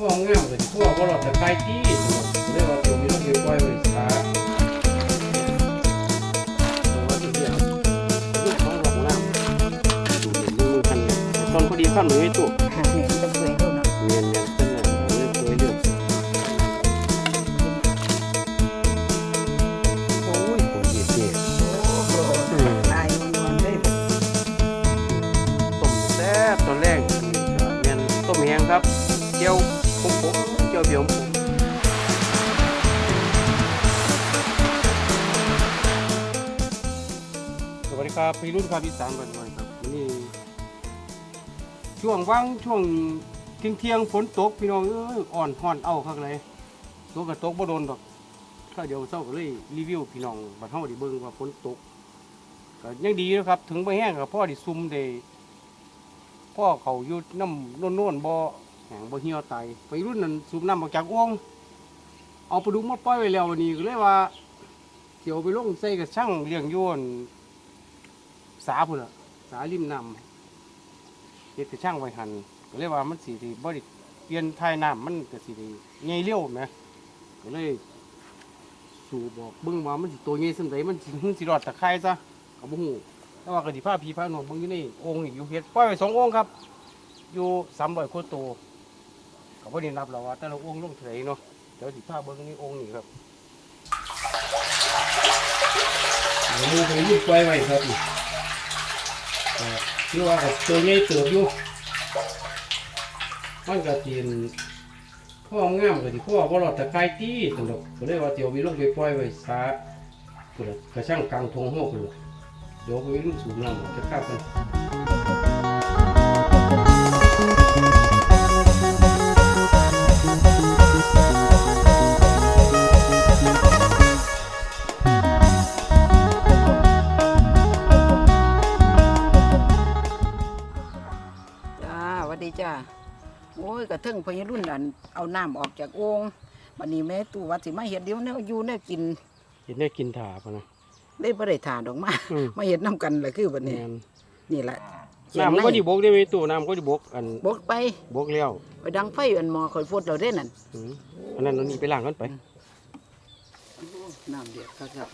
พ่องามเลยพ่อก็รอดแต่ไกลที่เรียกว่าเดี๋ยวมีต้องเก็บไว้ไว้ช้าตักลูกของหลงน้ำดูเห็นมือคันเนี่ยตอนพอดีข้ามหนูไอ้ตัวหาเหนจะเคยเขานะเนียเนียเป็นอะไรเรื่องตัวเรื่องโอ้ยผมเหยียดเหยียดโอ้โหตายนอนเลยต้มแซ่บตอนแรกเนียนต้มแห้งครับเจียว ผมผมเจียวเบียวผมสวัสดีครับพี่รุ่นครับอีสานบ้านน้อยครับวันนี้ช่วงว่างช่วงเที่ยงเที่ยงฝนตกพี่น้องเอ้ยอ่อนห่อนเอาข้างในตกกับตกบ่โดนดอกก็เดี๋ยวเช้าก็เลยรีวิวพี่น้องบัดเฮาด้เบิ่งว่าฝนตกก็ยังดีนะครับ ถึงบ่แห้งก็พ่อด้ซุ่มได้พ่อเขาอยู่น้ำโน่นๆบ่ แห้งบ่เหี่ยวตายไปรุ่นนั้นสูบน้ำออกจากอ่วงเอาปลาดุกมาปล่อยไว้แล้ววันนี้ก็เลยว่าเดี๋ยวไปลงใส่กับช่างเลี้ยงโยนสาพุ่นละสาริมน้ำเฮ็ดกับช่างไว้หันก็เลยว่ามันสิได้บ่ได้เปลี่ยนทายน้ำมันก็สิได้ใหญ่เร็วแหมก็เลยสู่บอกเบิ่งว่ามันสิตัวใหญ่ส่ำใดมันสิหึสิรอดตะไคร้ซะก็บ่ฮู้แต่ว่ากระดิผ้าพีผ้าหนวดเบางอยู่นี่องค์นี่อยู่เฮ็ดปล่อยไปสององค์ครับ อยู่สามร้อยโคตรโต ก็บ่ได้นับแล้วว่าแต่ละองค์ลงเท่าไหร่เนาะเดี๋ยวสิผ้าเบิ่งนี่องค์นี่ครับเดี๋ยวมือไปยืดปล่อยไว้ครับนี่คือว่ากับตัวใหญ่เติบอยู่มันก็จีนพ่องามก็ดิพ่อบ่รอดตะไคร้ตีตลกก็เลยว่าเดี๋ยวมีลงไปปล่อยไว้ซะกระช่างกลางทงห้องพุ่นเดี๋ยวไปรุ่นสูงน้ำจะข้ามกัน ระเทิงพญรุ่นอันเอาน้ำออกจากโอ่งบัดนี้แม่ตู่ว่าสิมาเฮ็ดเดี๋ยวแนวอยู่แนวกินเห็นได้กินถาปะนะ ได้บ่ได้ถ่าดอกมาอืม มาเฮ็ดน้ำกันล่ะคือบัดนี้แม่นนี่แหละน้ำมันก็ดีบกได้ไหมตู้น้ำก็ดีบกอันบกไปบกแล้วไปดังไฟอันหมอข่อยฟดเราได้นั่นอืมอันนั้นอันนี้ไปล้างกันไปน้ำเดือดครับ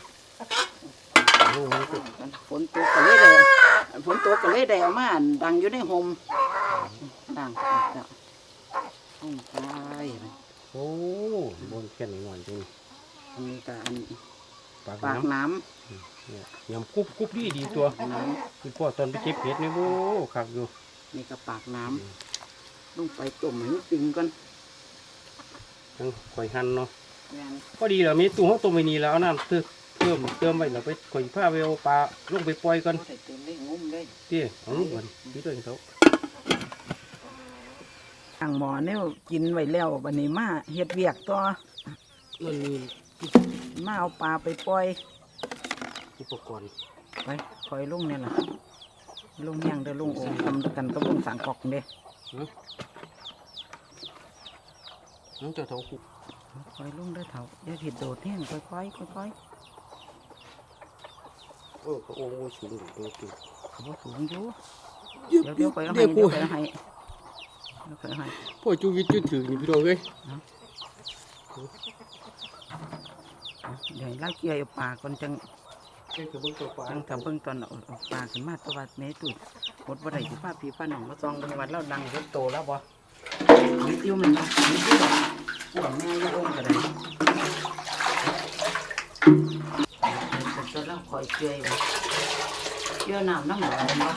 โอ้โหฝนตกก็เลยได้ฝนตกก็เลยได้เอามาอันดังอยู่ในห่มดังแล้ว ห้องตายโอ้บนแค่นหน่อยๆจริงอันนี้ก็อันปากปากน้น้ำเนี่ยยำกรุบกรุบดีดีตัวำน้คือพ่อตอนไปเก็บเห็ดนี่โอ้คักอยู่ำนี่ก็ปากน้ำลงไปต้มให้มันปิงก่อนทั้งข่อยหั่นเนาะแม่นพอดีแล้วมีตู้เขาต้มไว้นี่แล้วเอาน้ำเติมเติมเติมไว้แล้วไปข่อยผ้าไปเอาปลาลงไปปล่อยกันบ่ได้เติมได้งุ้มได้ เตี้ยเอาลูกก่อนพี่ตัวเขา ทางหมอเนี่ยกินไว้แล้วบัดนี้มาเฮ็ดเวียกต่อนั่นมีมาเอาปลาไปปล่อยอุปกรณ์ไปปล่อยลงเนี่ยล่ะลงยังเด้อลงโอ่งทำกันกับลงสังกอกเด้น้องเจ้าเท้าคุกปล่อยลงเด้อเถาอย่าผิดโดดแห้งค่อยๆค่อยเออพระองค์โอ้สูงอยู่ตัวตัวๆเขาบ่สูงอยู่เดี๋ยวเดี๋ยวไปเอาให้เดี๋ยวไปเอาให้ เดี๋ยวไปเอาให้พ่อจูวิทจุดถึงนี่พี่น้องเอ้ยเอาเดี๋ยวให้ลากเกี่ยวเอาปลาก่อนจังเจ้าเบิ่งตัวปลาจังทำเบิ่งตอนเอาเอาปลาขึ้นมาตัววัดแม่ตุ้ยหมดบ่ได้สิพาพี่พาน้องมาซองเบิ่งวัดแล้วดังเฮ็ดโตแล้วบ่นิดเดียวมันบ่นิดเดียวกว่าแม่อยู่องค์ก็ได้เฮ็ดแล้วคอยเกี่ยวไว้เกี่ยวน้ำน้ำหมอบ่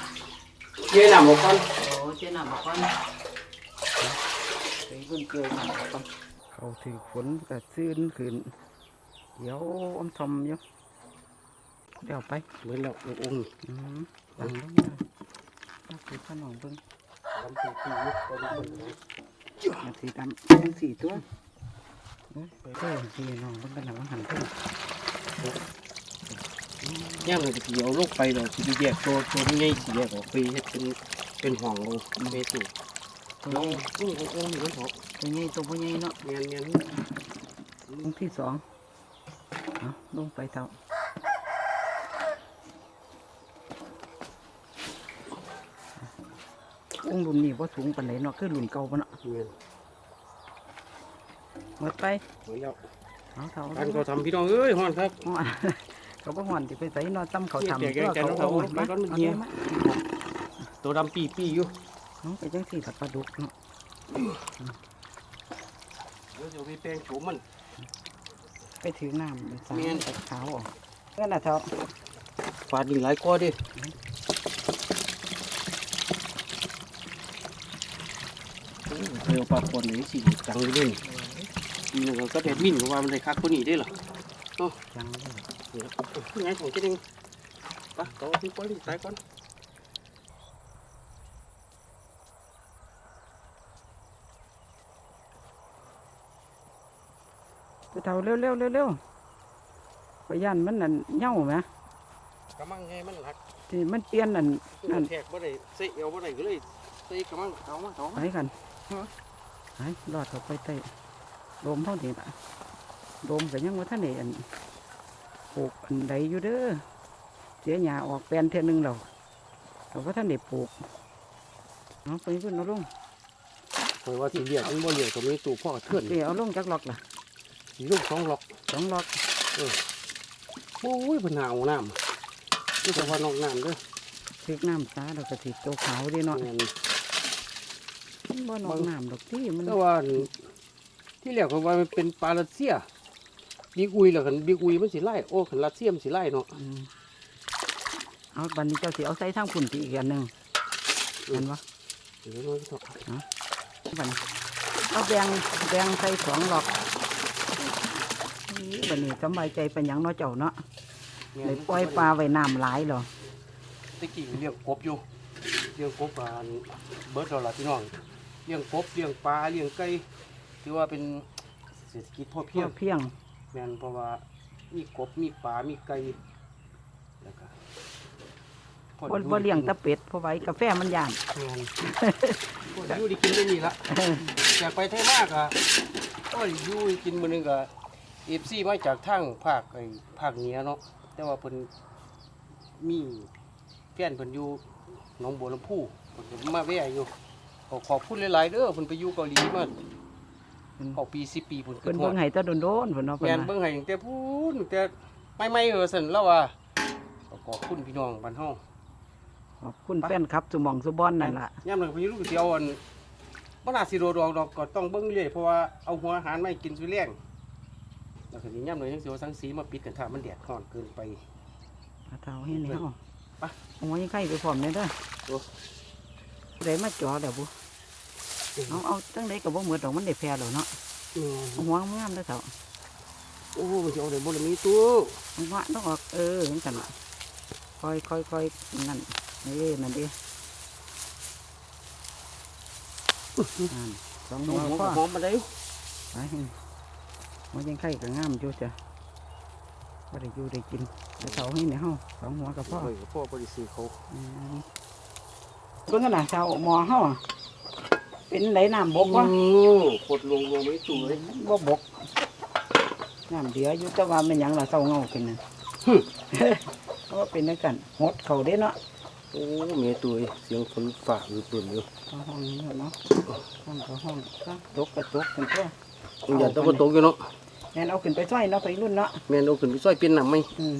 เยี่ยนำออกก่อนโอ้เกี่ยวน้ำบ่ก่อนไป เบิ่งเกี่ยวน้ำบ่ก่อนเขาถือฝนก็ซื่นขึ้นเดี๋ยวอมทอมอยู่เดี๋ยวไปเหมือนแล้วองค์อืมดังลงมาถ้าคือขนมเบิ้งทำสีตีอยู่ตอนนี้คนเลยมาสีดำเป็นสีตัวโอ้ยไปเด้อสีน้องเบิ้งกันหนังหันเพิ่งย่างเลยจะเอาลูกไปเราสิแยกตัวตัวนี้ใหญ่สิแยกออกไปเฮ็ดเป็นเป็นห้องเราเมตุตั วน้องนี้อุ้งอุ้งนี่มันหอกตัวนี้ตัวผู้ใหญ่เนาะเงี้ยเงี้ยลงที่สองเอาลงไปเท่าองค์รุ่นนี้ว่าสูงปานไหนเนาะคือรุ่นเก่าปะเนาะเงี้ยหมดไปหมือนแล้วเอาเท่าการเขาทำพี่น้องเอ้ยฮอนครับฮ้อนเขาบ่ฮ้อนสิไปใส่นอนซ้ำเขาทำเดี๋ยวแกงแกงเขาเขาเอาเอามาไปก่อนมันเอาเย็นมาตัวดำปีปีอยู่ เอาไปจังสี่ถับปลาดุกเนาะเดี๋ยวจะไปแปลงโฉมมัน ไปถือน้ำไปสาแม่นไปขาวออกเงั้นน่ะเท่าฟาดดินหลายกว่าดิเร็วปลาคนนี้สิจังเลยนี่นี่มันก็แดดมินเพราะว่ามันได้คักคนนี้ได้หรอจังเลยนี่ไงของเจ๊เองปะต่อพี่ก้อนตายก่อน เท่าเร็วเร็วเร็วเร็วไปย่านมันนั่นเหย่าไหมกำมังไงมันหักที่มันเปลี่ยนนั่นนั่นแทกบ่ได้เสียเอวบ่ได้ก็เลยเสียกำมังเอามาเอาไปมากันไปรอดเข้าไปใต้โดมเท่านี้ละโดมก็ยังว่าท่านเห็นปลูกอันใดอยู่เด้อเสียหญ้าออกแปลนเท่ยหนึงเราแต่ว่าท่านได้ปลูกเอาไปขึ้นเอาลงคอยว่าที่เรียกมันบ่เรียกตรงนี้ตู้พ่อเถื่อนเดี๋ยวเอาลงจักหลอกล่ะ สีลูกสองหลอกสองหลอกโอ้ยปัญหาเอาน้ำนี่แต่ว่านอกน้ำเด้อถึกน้ำสาเราก็ติดตัวขาวดีเนาะแม่นมันบ่นอกน้ำดอกที่มันแต่ว่าที่เรียกเขาว่ามันเป็นปลารัสเซียบิ๊กอุยแล้วกันบิ๊กอุยมันสิไล่โอ้ขันรัสเซียมันสิไล่เนาะอืมเอาบันนี้เจ้าสิเอาใส่ทางฝุ่นที่อีกอันหนึ่งเห็นปะเดี๋ยวน้อยก็บัดนเอาแดงแดงใส่สองหลอกอี บันนี้สำบายใจเป็นหยังเนาะเจ้าเนาะเลยปล่อยปลาไว้น้ำหลายเหรอตะกี้เลี้ยงกบอยู่เลี้ยงกบปลาเบิร์ดเราล่ะพี่น้องเลี้ยงกบเลี้ยงปลาเลี้ยงไก่ถือว่าเป็นเศรษฐกิจพอเพีเพียยงงเพียงแม่นเพราะว่ามีกบมีปลามีไก่แล้วก็พอบ่ได้บ่เลี้ยงแตะเป็ดเพราะไว้กาแฟมันย่าน แม่นพอได้อยู่ได้กินได้นี่ละ อยากไปไทยมากอะก็อยู่ได้กินมื้อหนึงก็ เอฟซีมาจากทางภาคไอ้ภาคเหนือเนาะแต่ว่าเพิ่นมีแฟนเพิ่นอยู่หนองบัวลำพูเพิ่นก็มาแวะอยู่ก็ขอบคุณหลายๆเด้อเพิ่นไปอยู่เกาหลีมาเก้าปี10ปีเพิ่นเพิ่นฮอเบิ่ดงให้แตะโดนๆเพิ่นเนาะเพิ่นแม่นว่าเบิ่งให้ตั้งแต่พูนตั้งแต่ไม่ไม่ๆเออสันแล้วว่าก็ขอบคุณพี่น้องบ้านเฮาขอบคุณแฟนครับสุหมองสุบอนนั่นล่ะยามนั้นพี่ลูกเสียวอันบ่น่าสิโดดอกดอกก็ต้องเบิ่งเรื่อยเพราะว่าเอาหัวอาหารมาให้กินซุแรง แล้วก็นี่ยามนั้นยังสิเอาสังสีมาปิดกันถ้ามันแดดร้อนเกินไปพระเฒ่าให้แนวไปเอาไว้ยังไข่ไปพร้อมเลยเด้อโอ้ได้มาจ่อเดี๋ยวบุเอาเอาตั้งใดก็บ่เหมือนดอกมันได้แพร่แล้วเนาะอืมเอาหัวงามเด้อเฒ่าโอ้มันสิเอาได้บ่ล่ะมีตัวเอาหัวต้องออกเออเห็นกันล่ะคอยคอยคอยนั่นนี่นั่นดินั่นสองน้หัอวงพ่อหอมมาได้ ไป หัวยังไข่ก็งามอยู่จ้ะบ่ได้อยู่ได้กินเดี๋ยวเฒ่าให้ในห้องสองหัวกับพ่อโอ้ยพ่อบ่ได้ซื้อเขาอืมเบิ่งกันน่ะเฒ่าหมอเฮาอะเป็นไหลน้ำบกวะโอ้กดลงลงไม่ตัวเลยบ่บกน้ำเดืออยู่แต่ว่ามันหยังล่ะเศร้าเงาขึ้นน่ะหึเพราะว่าเป็นนักกันหดเขาเด้เนาะโอ้แม่ตัวเอ้ยเสียงฝนฟ้าอยู่เปิ่นอยู่เอาห้องนี้เนาะห้องก็ห้องก็ตกก็ตกกันตัวอย่าตะวันตกอยู่เนาะ แม่นเอาขึ้นไปช่วยเนาะไปรุ่นเนาะแม่นเอาขึ้นไปซอยเปลี่ยนน้ำไหมอืม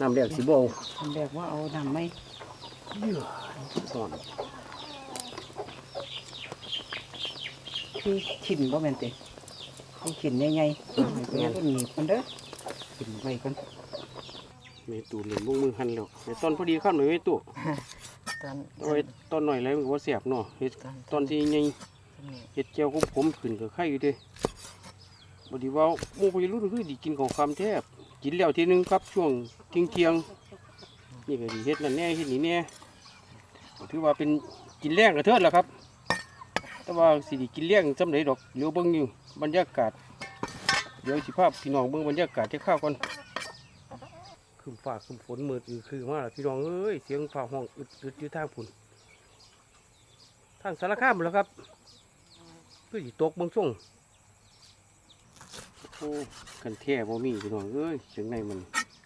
น้ำแดงสิบ่เอาอันแรกว่าเอาน้ำไหมห่อนที่ขินบ่แม่นติที่ขินใหญ่ๆให้ไปรุ่นหนีบมันเด้อขินไว้กันแม่ตูเลยบุ้งมือหันแล้วแม่ต้นพอดีข้ามหน่อยแม่ตู้ตอนเอาไว้ต้นหน่อยแล้วมันก็บ่แสบเนาะเฮ็ดต้นที่ใหญ่เฮ็ดแก้วของผมขึ้นก็ไข่อยู่เด้ บดีว่าหมู่วัยรุ่นคือสิกินของคำแทบกินแล้วทีนึงครับช่วงเที่ยงเที่ยงๆนี่ก็สิเฮ็ดนั่นแน่เฮ็ดนี่แน่ถือว่าเป็นกินแรงกระเทิดแล้วครับ แต่ว่าสิด้กินแรงจำไดดอกเดี๋ยวเบิ่งอยู่บรรยากาศเดี๋ยวสิพาพี่น้องเบิ่งบรรยากาศจะข้าวก่อนคืมฟ้าคืมฝนมืดอือคือมาแล้วพี่น้องเอ้ยเสียงฟ้าห้องอึดอึดอยู่ทางพุ่นทางสารคามแล้วครับเพื่อสิตกเบางส่ง โอ้กันแท้บ่มีพี่น้องเอ้ยเสียงในมัน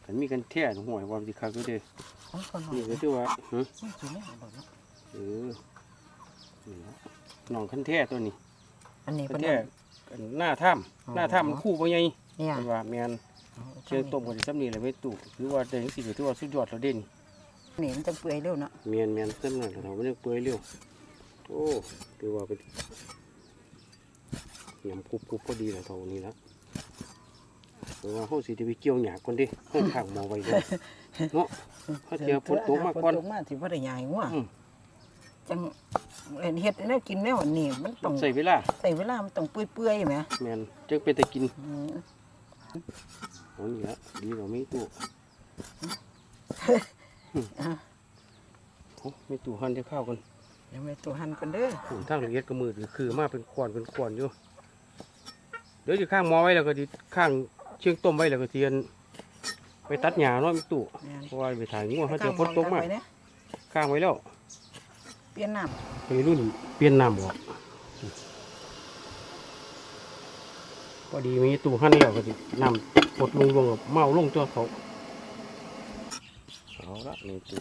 กันมีกันแท้ห่วยว่าสิคักอยู่เด้อของคนหน่อยนี่ก็ถือว่าฮะมันสิแม่นบ่เนาะเออนี่นะน้องคันแท้ตัวนี้อันนี้คัเพิ่นนแท้เอาหน้าถ้ำหน้าถ้ำมันคู่บ่ใหญ่เนี่ยมันว่าแม่นเชียงต้มกันซ้ำนี่แหละไม่ตู่คือว่าได้จังซี่ก็ถือว่าสุดยอดแล้วเด่นนี่มันจะเปื่อยเร็วเนาะแม่นแม่นซ้ำนั่นเรามันยังเปื่อยเร็วโอ้ถือว่าเป็นยำกรุบกรุบพอดีแล้วเท่านี้แล้ว เพราะว่าเฮาสิได้ไปเกี่ยวหญ้าก่อนเดิเฮาข้างหม้อไว้เด้อเนาะถ้าเจอฝนตกมาก่อน ฝนตกมาสิบ่ได้ใหญ่งัวอืม จังเอ็นเฮ็ดแนวกินแนวอันนี้มันต้องใส่เวลาใส่เวลามันต้องเปื่อยๆแหมแม่นจังเป็นแต่กินอืมโอ้นี่ละดีกว่าไม่ตู่อะโอ้ไม่ตู่หั่นจะข้าวกันเดี๋ยวแม่ตัวหั่นกันเด้อผมทางละเอียดก็มือถือคือมาเป็นขวานเป็นขวานอยู่ เดี๋ยวจะข้างหมอไว้แล้วก็ดิข้าง เชียงต้มไว้แล้วก็เทียน ไปตัดหญ้าเนาะไม่ตู่แม่นเพราะว่าไปถ่ายงูเขาเจอฝนตกมาข้งหอไว้เนี่ยข้างไว้แล้วเปลี่ยนน้ไปรุ่นเปลี่ยนน้ำออกพอดีมีตู่หั่นแล้วก็ดิน้ำปดลงลงกับเมาลงตัวเขาเอาละนี่ตู่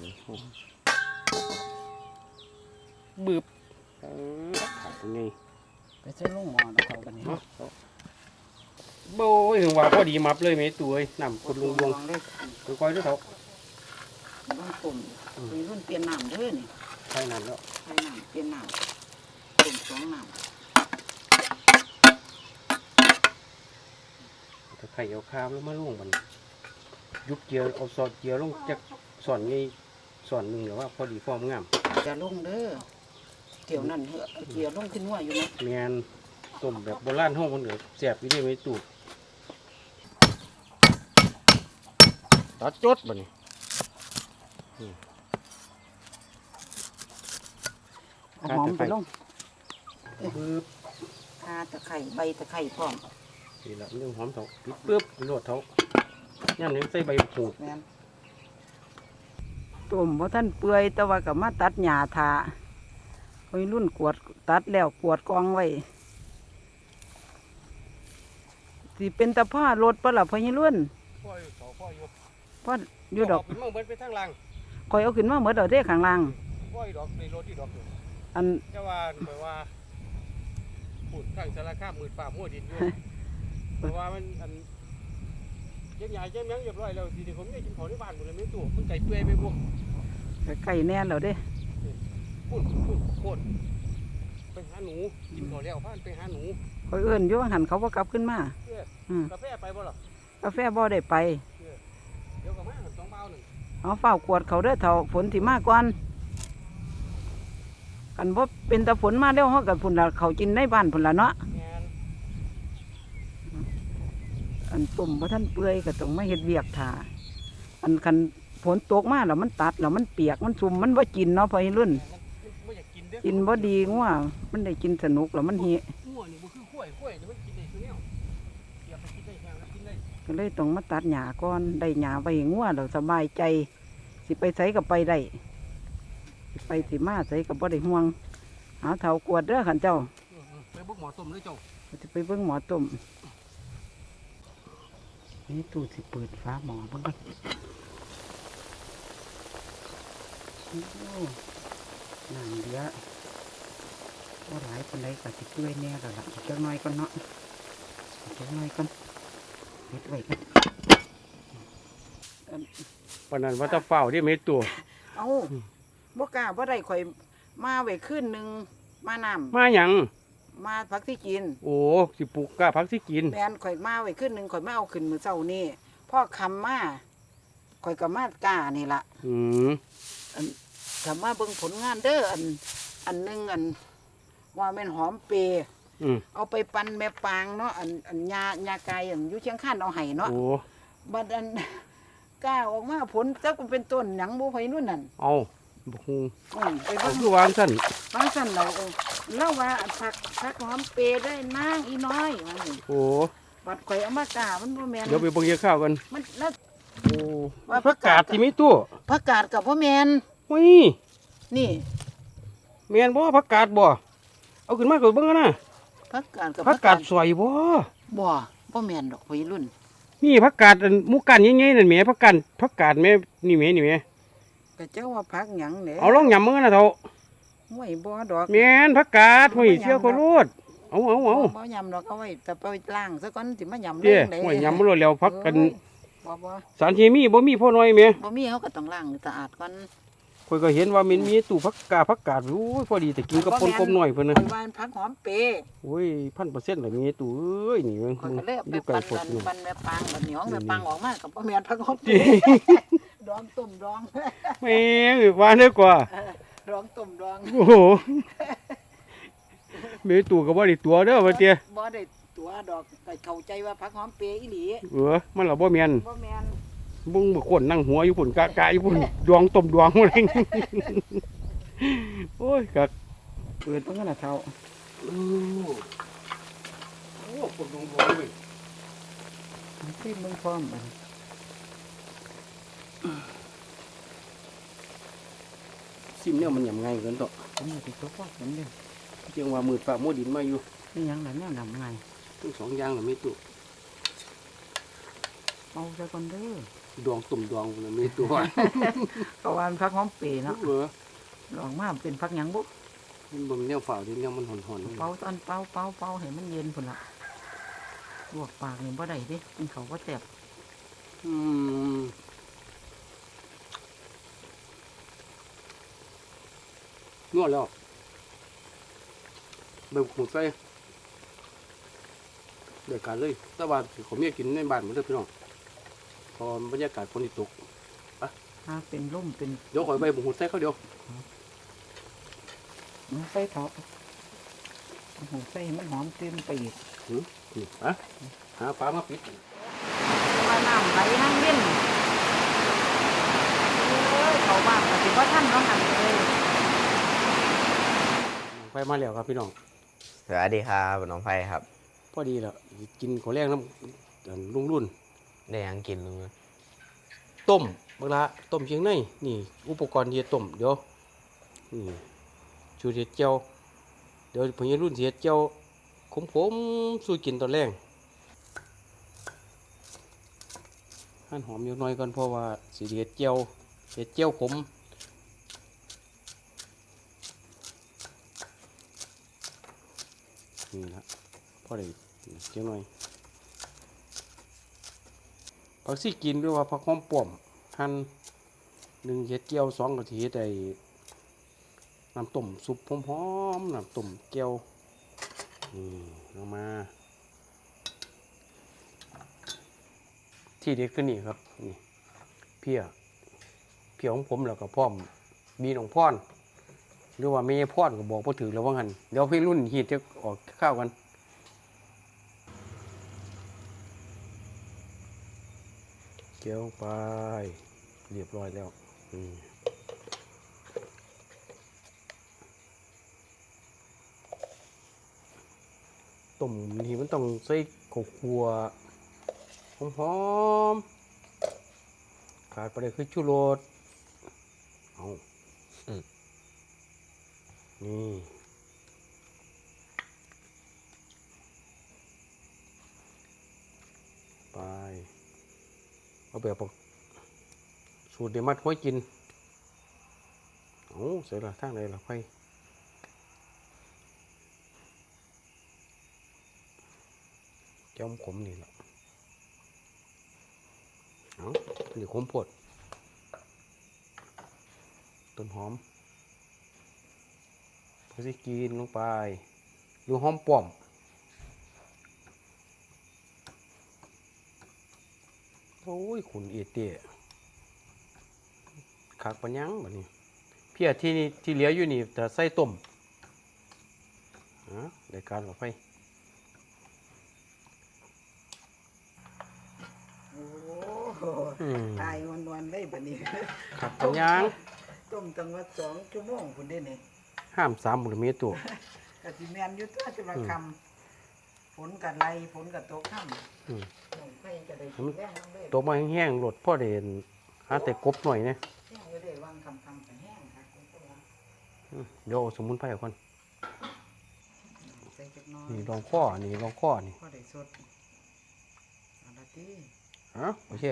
บึบเออขาดตรงนี้ำไปใส่ลงหม้อแล้วเขากันนี่ เนาะ โบ้ยถึงว่าพอดีมับเลยไหมตัวเอ้ยน้ำกดลงวงเลยค่อยๆด้วยเถอะต้องต้มอืมไปรุ่นเปลี่ยนน้ำเด้อนี่ใช่นั่นแล้วใส่น้ำเปลี่ยนน้ำต้มสองน้ำถ้าไข่เอาข้ามแล้วมาลงมัน ยุบเกียร์เอาสอดเกียร์ลงจากสอนไงสอนหนึ่งหรือว่า พอดีฟอร์มงามจะลงเด้อเกี่ยวนั่นเหอะเกี่ยวลงขึ้นหัวอยู่นะแมนต้มแบบโบราณห้องคนเหนือแสบอยู่ได้ไหมตูด ตัดจดบ่นี่เอาหอมไปลงปึ๊บข่าตะไคร้ใบตะไคร้พร้อมนี่แหละเรื่องหอมเถาปิดปึ๊บโลดเถาย่ำนี้ใส่ใบผูดแม่นต้มเพราะท่านเปื่อยแต่ว่ากับมาตัดหญ้าทาไว้รุ่นกวดตัดแล้วกวดกองไว้สิเป็นตะผ้ารถปะล่ะพะยี่รุ่นพ่ออยู่เขาพ่ออยู่ เพราะอยู่ดอกเป็นมั่งเบิดไปทางล่างคอยเอาขึ้นมาเหมือนเอาเด้ข้างล่างพ่ออยู่ดอกในรถที่ดอกอยู่อันแต่ว่าแปลว่าพูดข้างสารคามมืดป่ามั่วดินอยู่เพราะว่ามันอันเยังใหญ่เยังแมงเรียบร้อยแล้วทีนี้ผมได้กินของที่บ้านหมดเลยไม่ตัวมันไก่เปื่อยไปบวกไก่แน่นแล้วเด้พูดพูดโคตรไปหาหนูกินของแล้วพานไปหาหนูคอยเอื้อนอยู่ว่าหันเขาว่ากลับขึ้นมาเพื่ออืมกาแฟไปบ่หรอกาแฟบ่ได้ไป เดี๋ยวก็มาสองเบาหนึ่ง เอาเฝ้ากวดเขาเด้อเท่าฝนที่มาก่อนกันบ่เป็นตะฝนมาแล้วเฮากับพุ่นละเขากินในบ้านพุ่นละเนาะงานอันตุ่มบ่ท่านเปื่อยก็ต้องมาเฮ็ดเวียกท่าอันคันฝนตกมาแล้วมันตัดแล้วมันเปียกมันซุ่มมันบ่กินเนาะพอให้รุ่นมันไม่อยากกินเด้อกินบ่ดีงัวมันได้กินสนุกแล้วมันเฮงัวนี่บ่คือข้วยข้วยนี่มันกิน เลยต้องมาตัดหญ้าก่อนได้หญ้าไว้ให้งัวแล้วสบายใจ สิไปไสก็ไปได้สิไปสิมาไสก็บ่ได้ห่วงหาเท่ากวดเด้อขันเจ้าอืมๆไปบุกหมอต้มเลยเจ้าจะไปเบิ่งหมอต้มนี่ตู้สิเปิดฟ้าหมอเบิ่งกันโอ้นางเดียว่าหลายคนใดก็สิเปื่อยแน่แล้วล่ะอีกจักหน่อยก่อนเนาะอีกจักหน่อยก่อนเฮ็ดไว้กันอันปานนั้นว่าจะเฝ้าที่ไม่ตัว เอาบ่กล้าบ่ได้ข่อยมาไว้คืนหนึงมาน้ำมาหยังมาพักที่กินโอ้สิปลูกกล้าพักสิกิน แมนข่อยมาไว้ขึ้นหนึ่งข่อยมาเอาขึ้นมือเช้านี่พ่อคำมาข่อยก็มากล้านี่ละอืมคำมาเบิ่งผลงานเด้ออัน อันหนึงอันว่าแม่นหอมเปรย์ อืม เอาไปปั่นแม่ปางเนาะอันอันยายาไก่อันอยู่เชียงคานเอาให้เนาะโอ้บัดอันกล้าออกมาผลจักมันเป็นต้นหยังบ่ไผนู่นนั่นเอาบุฮูอืมไปเอาเบิ่ง คือวางสั่นบางสั่นเราเอาเล่าว่าอันผักผักหอมเปรย์ได้นางอีน้อยว่านี่โอ้บัดข่อยเอามากล้ามันบ่แม่นเดี๋ยวไปเบิ่งเยอะข้าวกันมันแล้ว โอ้ว่าผักกาดที่มีตัวผักกาดกับพ่อแมนหุ้ยนี่ แม่นบ่ผักกาดบ่เอาขึ้นมาก็เบิ่งกันนะ ผักกาดกับผักกาดสวยบ่บ่พ่อแมนดอกพ่อรุ่น นี่ผักกาดอันหมูกันใหญ่ๆนั่นแหมผักกาดผักกาดแม่นี่แหมนี่แหมก็เจ้าว่าผักหยังเนี่ยเอาลองยำมึงกันนะเฒ่าห้วยบ่ดอกแม่นผักกาดหุ้ยเชื่อคนรูดเเอาเอาเอาบ่ยำดอกเอาไว้แต่ไปล้างซะก่อนสิมายำเด้เลยห่วยยำมันแล้วพักกันบ่บ่สารเคมีบ่มีพ่อน้อยแม่บ่มีเขาก็ต้องล้างสะอาดก่อน ข่อยก็เห็นว่ามันมีตู้พักกาพักกาดโอ้ยพอดีแต่กินกับปนกลมหน่อยเพิ่นน่ะข่อยว่ามันผักหอมเปรย์โอ้ยพันเปอร์เซ็นต์ละมีตู้เอ้ยนี่เว้ยข่อยก็เลยเอาดูไปไก่ปั่นสดกันนี่ปั่นแม่ปางบัดนี้ของแม่ปางออกมาก็บ่แม่นผักหอมเปรเด้ย์ดองต้มดองแม่งว่าเด้อกว่าดองต้มดองโอ้โหมีตู้ก็บ่ได้ตัวเด้อว่าเตี้ยบ่ได้ตัวดอกก็เข้าใจว่าผักหอมเปรย์อีหลีเออมันละบ่แม่นบ่แม่น มึงบ่คนนั่งหัวอยู่พุ่นกะกะอยู่พุ่นดวงต้มดวงหมดเลยโอ้ยกักเปิดเพิ่นก็น่ะเท่าโอ้โอ้คนดวงบ่เลยที่มึงพร้อมบัดซิมเนี่ยมันหยังไงเกินต่อนี้สิตกว่ากันเด้อเจียงว่ามืดฟ้ามืดดินมาอยู่นี่หยังล่ะแนวนำไงทั้งสองอย่างน่ะมีตู้ เอาซะก่อนเด้อดวงตุ่มดวงน่ะมีตัวก็ว่ามันผักหอมเปรย์เนาะเออลองมาเป็นผักหยังบุมันบ่มีแนวฝ่าดินแนวมันหอนๆเป่าตอนเป่าเป่าเป่าให้มันเย็นพุ่นละลวกปากนี่บ่ได้เดิมันเขาก็แตบอืมนวดแล้วเบิ่งหมูใส่เดือดการเลยแต่ว่าผมอยากกินในบ้านเหมือนเดิมพี่น้อง พอบรรยากาศฝนตกถ้าเป็นร่มเป็นเดี๋ยวขอยไปบุกหูใส่เขาเดียวน้ำใส่เถาะเอหูใส่มันหอมเต็มไปอีกนี่อะหาฟ้ามาปิดว่าน้ำไหลทั้งเว้นเอ้ยเขาบ้านก็สิว่าท่านเน้องหันเลยไปมาแล้วครับพี่น้องสวัสดีครับน้องไฟครับ พอดีแล้วกินขอแรงน้ำอันลุงรุ่น ได้หยังกินลุงต้มเวลาต้มเชียงในนี่ อุปกรณ์ที่จะต้มเดี๋ยวนี่ชูเห็ดเจียวเดี๋ยวพญรุ่นเสียเจียวขมผมสู้กินตอนแรงหั่นหอมเยอะน้อยก่อนเพราะว่าสีเห็ดเจียวเห็ดเจียวขมนี่ละพอได้เจียวหน่อย ผักซี่กินด้วยว่าผักหอมป้อมหั่นหนึ่งเห็ดเจียวสองกะทิได้น้ำต้มซุปหอมๆน้ำต้มเจียวนี่เอามาที่เด็ดขึ้นนี่ครับนี่เพียเพียของผมแล้วก็พร้อมมีหนองพรหรือว่าไม่ใช่พรก็บอกพอถือแล้วว่างันเดี๋ยวพี่รุ่นฮีดจะออกข้าวกัน เกี่ยวไป เรียบร้อยแล้วอืมต้มนี่มันต้องใส่ข้าวคั่วหอมหอมๆขาดไปเลยคือชูโรสเอาอืมนี่ไป เอาแบบสูตรเดมัดห้อยกินเอาเสร็จละทางไหนละไฟจ้าขมนี่แหละเอาเดี๋ยวขมปวดต้นหอมพอสิกินลงไป ดูหอมป้อม โอ้ยขุนเอเตี้ยขากปัญญังแบบนี้เพียที่นี่ที่เหลืออยู่นี่แต่ใส่ต้มอะรายการออกไปโอ้โหอืมตายวันวันๆเลยบัดนี้ขากปัญญังต้มตั้งว่าสองชั่วโมงพุ่นเด้นี่ห้ามสามบุรเมตรตัวกะสิแม่นอยู่ตัวจะมาคำ ฝนกัไหลฝนกัตกค่ำอืมน้องไฟก็ได้แรงน้ำเลยตัวมาแห้งๆโหลดพ่อเด่นหาแต่กบหน่อยเนี่ยแห้งอยู่เด้วางคำคำกันแห้งค่ะคุณผู้ชมอืมเดี๋ยวเอาสมุนไพรก่อนใส่จักหน้อยนี่ลองข้อนี่ลองข้อนี่ก็ได้สดเอาละติฮะโอเค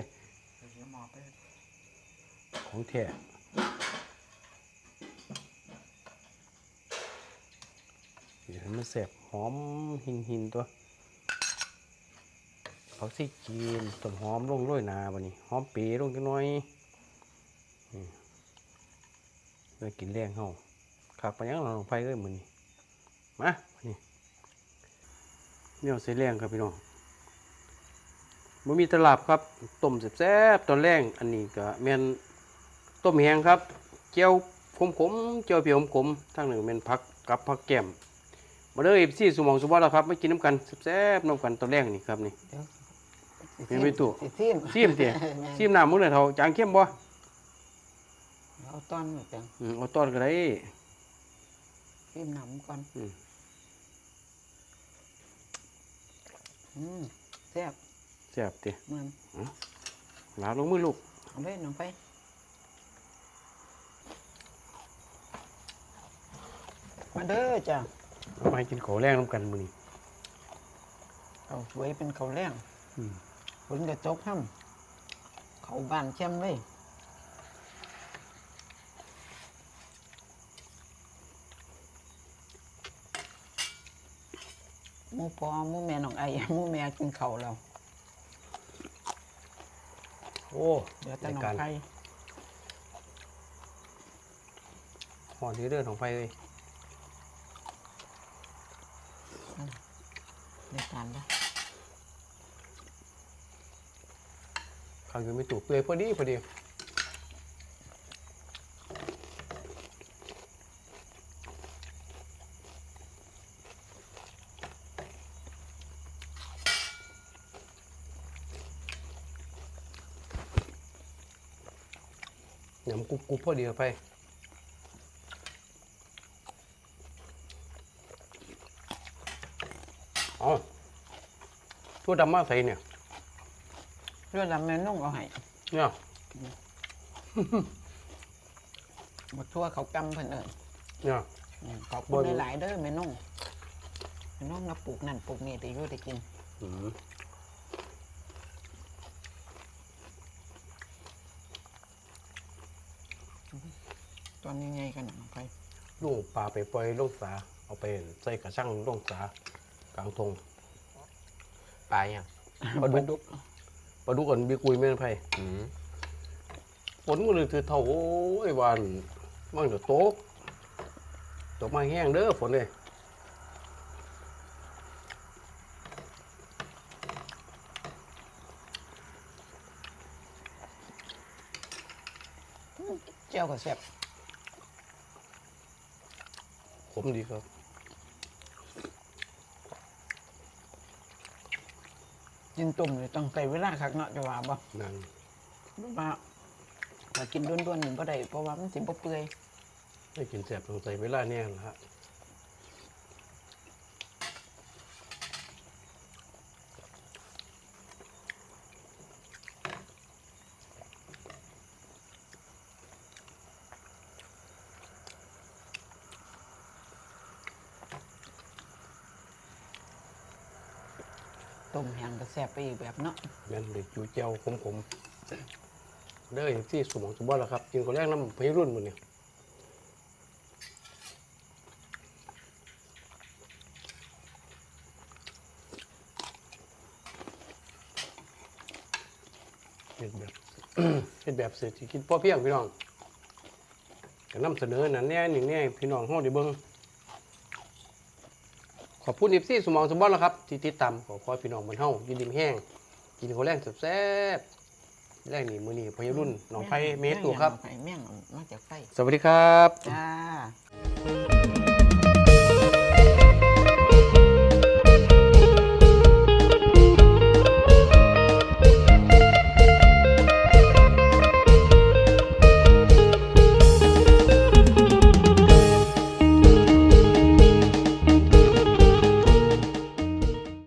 เดี๋ยวหมอไปของแท้เดี๋ยวให้ มันแสบหอมหินหินตัวเอาสิจีนต้นหอมลงโรยนาบัดนี้หอมปีลงจังน้อยนี่เพื่อกินแรงเฮาขักไปยังเราลงไปเลยมือนี้มานี่เนี่ยใส่แรงครับพี่น้องบ่มีตลับครับต้มแซ่บๆตอนแรกอันนี้ก็แมนต้มแห้งครับเจียวขมๆเจียวเปียวขมๆทั้งหนึ่งแม่นผักกับผักแก้ม มาเลยเอฟซีสมองสมบัติแล้วครับมากินน้ำกันแซ่บๆน้ำกันตอนแรกนี่ครับนี่เป็นไปตู้สิซิมซีมเตี๋ยซีมน้ำมื้อเลยเท่าจางเข้มบ่เอาต้อนมาเปียงอืมเอาตอนก็ได้ ซิมน้ำก่อนอืม อืมแซ่บแซ่บเตี๋ยมันลาลงมือลูกเอาเลยน้องไปมาเด้อจ้ะเอา มาให้กินข้าวแรงน้ำกันมื้อนี้เขาสวยเป็นเขาวแรงอืมฝนกระจกห้ำเขาบ้านเข้มเลยหมูปอหมูแม่น้องไอ้หมูแม่กินเขาวแล้วโอ้เดี๋ยวแต่ในน้องการไผ่ห่อนที่เด้อของไฟเอ้ย ในการนะข้างอยู่ไมีตู้เปื่อยพอดีพอดียำกรุบกรุบพอดีไปอ๋อ ทั่วดำมาใส่เนี่ยเรื่องลำแม่นุ่งเอาให้เนี่ยหมดทั่วเขากำเพิ่นเอิญเนี่ยขอบบ่คุณรู้หลายๆเด้อแม่นุ่งแม่นุ่งนับปลูกนั่นปลูกนี่แต่อยู่ได้กินอืมตอนยังไงกันน้องไผ่ลูกปลาไปปล่อยลงสาเอาไปใส่กระชังลงสากลางทง ปลาอย่างปลาดุกปลาดุกอันบีกุยแม่นไผอืมฝนมันเลยถือเท่าโอ้ยวันมันจะตกตกมาแห้งเด้อฝนเลยเจ้าก็แซ่บขมดีครับ กินตุ่มเลยต้องใส่เวลาคักเนาะจะว่าบ่นั่นว่าถ้ากินด้วนๆนี่บ่ได้เพราะว่ามันสิบ่เปื่อยให้กินแสบต้องใส่เวลาเนี่ยนะ แห้งก็แซ่บไปอีกแบบเนาะแม่นเด็กจูเจียวขมๆเด้อที่สมองสมบัติแล้วครับกินคนแรกน้ำพยรุ่นหมดเนี่ยเห็ดแบบเห็ดแบบเศรษฐกิจพอเพียงพี่น้องก็นำเสนอนั่นแน่นี่แน่พี่น้องห้องได้เบิ่ง ขอบคุณอีฟซี่สมองสมบัติแล้วครับ ที่ติดตามขอขอให้พี่น้องมันเฮายินดีมีแห้ง กินข้าวแรงแซ่บๆแรกนี่มื้อนี้พยรุ่นหนองไผ่เมตรตัวครับ แม่งเอามาจากไฟ สวัสดีครับ จ้า